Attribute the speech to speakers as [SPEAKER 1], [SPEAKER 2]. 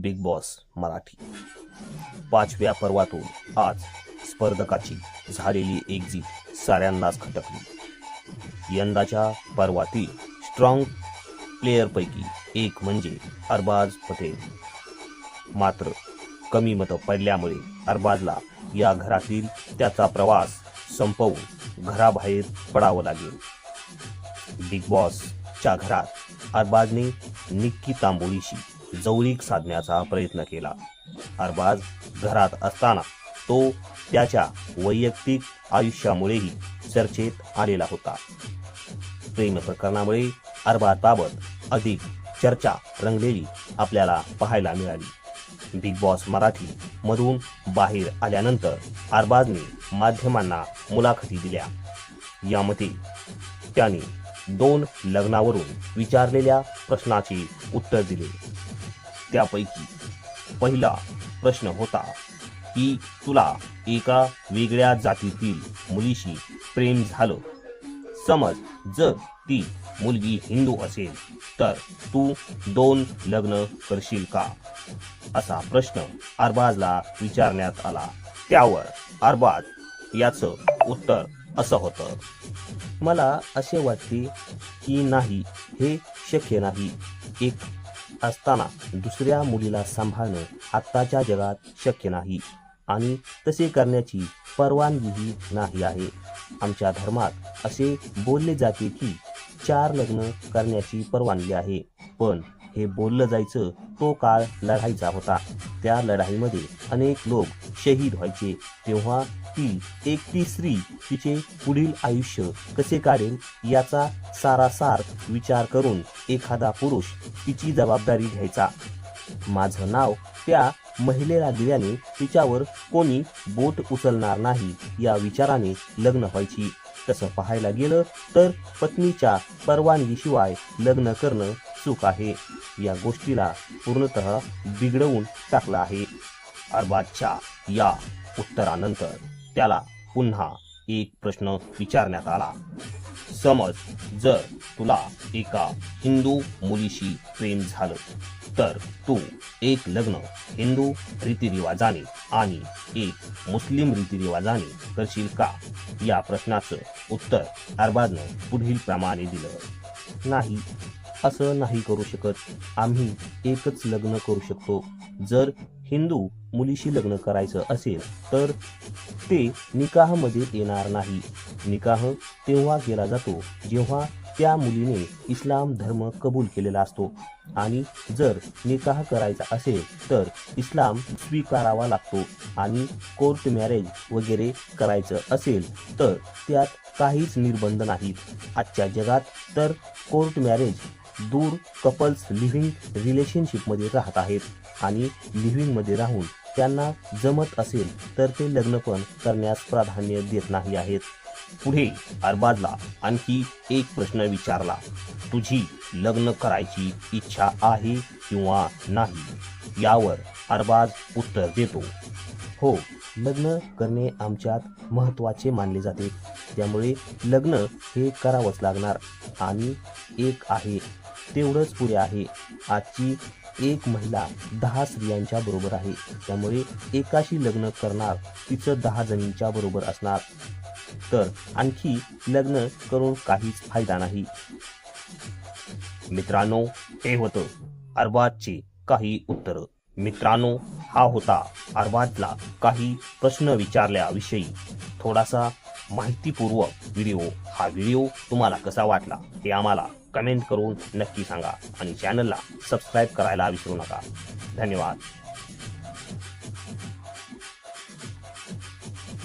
[SPEAKER 1] Big boss Marathi. पाचव्या पर्वातून आज स्पर्धकाची झालेली एक्झिट साऱ्यांनाच खटकली. यंदाच्या पर्वातील स्ट्रॉंग प्लेयरपैकी एक म्हणजे अरबाज पटेल. मात्र कमी मतं पडल्यामुळे अरबाजला या घरातील त्याचा प्रवास संपवून घराबाहेर पडावं लागेल. बिग बॉसच्या घरात अरबाजने निक्की तांबोळीशी जवळीक साधण्याचा प्रयत्न केला. अरबाज घरात असताना तो त्याच्या वैयक्तिक आयुष्यामुळेही चर्चेत आलेला होता. प्रेम प्रकरणामुळे अरबाजबाबत अधिक चर्चा रंगलेली आपल्याला पाहायला मिळाली. बिग बॉस मराठी मधून बाहेर आल्यानंतर अरबाजने माध्यमांना मुलाखती दिल्या. यामध्ये त्याने दोन लग्नावरून विचारलेल्या प्रश्नाचे उत्तर दिले. त्यापैकी पहिला प्रश्न होता की तुला एका वेगळ्या जातीतील मुलीशी प्रेम झालं? समज जर ती मुलगी हिंदू असेल तर तू दोन लग्न करशील का? असा प्रश्न अरबाजला विचारण्यात आला. त्यावर अरबाज याचं उत्तर असं होतं. मला असे वाटते की नाही हे शक्य नाही. एक असताना दुसऱ्या मुलीला सांभाळणं आत्ताच्या जगात शक्य नाही. आणि तसे करण्याची परवानगीही नाही आहे. आमच्या धर्मात असे बोलले जाते की चार लग्न करण्याची परवानगी आहे. पण हे बोललं जायचं तो काळ लढाईचा होता. त्या लढाईमध्ये अनेक लोक शहीद व्हायचे. तेव्हा ती एक ती स्त्री तिचे पुढील आयुष्य कसे काढेल याचा सारासार विचार करून एखादा पुरुष तिची जबाबदारी घ्यायचा. माझं नाव त्या महिलेला दिल्याने तिच्यावर कोणी बोट उचलणार नाही या विचाराने लग्न व्हायची. तसं पाहायला गेलं तर पत्नीच्या परवानगीशिवाय लग्न करणं चूक आहे. या गोष्टीला पूर्णतः बिघडवून टाकलं आहे. अरबाजच्या या उत्तरानंतर त्याला पुन्हा एक प्रश्न विचारण्यात आला. समज जर तुला एका हिंदू मुलीशी प्रेम झालं तर तू एक लग्न हिंदू रीतिरिवाजाने आणि एक मुस्लिम रीतिरिवाजाने करशील का? या प्रश्नाचं उत्तर अरबाजनं पुढील प्रमाणे दिलं. नाही असं नाही करू शकत. आम्ही एकच लग्न करू शकतो. जर हिंदू मुलीशी लग्न करायचं असेल तर ते निकाहमध्ये येणार नाही. निकाह तेव्हा केला जातो जेव्हा त्या मुलीने इस्लाम धर्म कबूल केलेला असतो. आणि जर निकाह करायचा असेल तर इस्लाम स्वीकारावा लागतो आणि कोर्ट मॅरेज वगैरे करायचं असेल तर त्यात काहीच निर्बंध नाहीत. आजच्या जगात तर कोर्ट मॅरेज दूर कपल्स लिव्हिंग रिलेशनशिपमध्ये राहत आहेत. आणि लिव्हिंगमध्ये राहून त्यांना जमत असेल तर ते लग्न पण करण्यास प्राधान्य देत नाही आहेत. पुढे अरबाजला आणखी एक प्रश्न विचारला तुझी लग्न करायची इच्छा आहे किंवा नाही यावर अरबाज उत्तर देतो हो लग्न करणे आमच्यात महत्त्वाचे मानले जाते. त्यामुळे लग्न हे करावंच लागणार. आणि एक आहे तेवढंच पुरे आहे. आजची एक महिला दहा स्त्रियांच्या बरोबर आहे. त्यामुळे एकाशी लग्न करणार तिचं दहा जणींच्या बरोबर असणार. तर आणखी लग्न करून काहीच फायदा नाही. मित्रांनो हे होतं अरबाजचे काही उत्तर. मित्रांनो हा होता अरबाजला काही प्रश्न विचारल्याविषयी थोडासा माहितीपूर्वक व्हिडिओ. हा व्हिडिओ तुम्हाला कसा वाटला हे आम्हाला कमेंट करून नक्की सांगा आणि चॅनलला सबस्क्राईब करायला विसरू नका. धन्यवाद.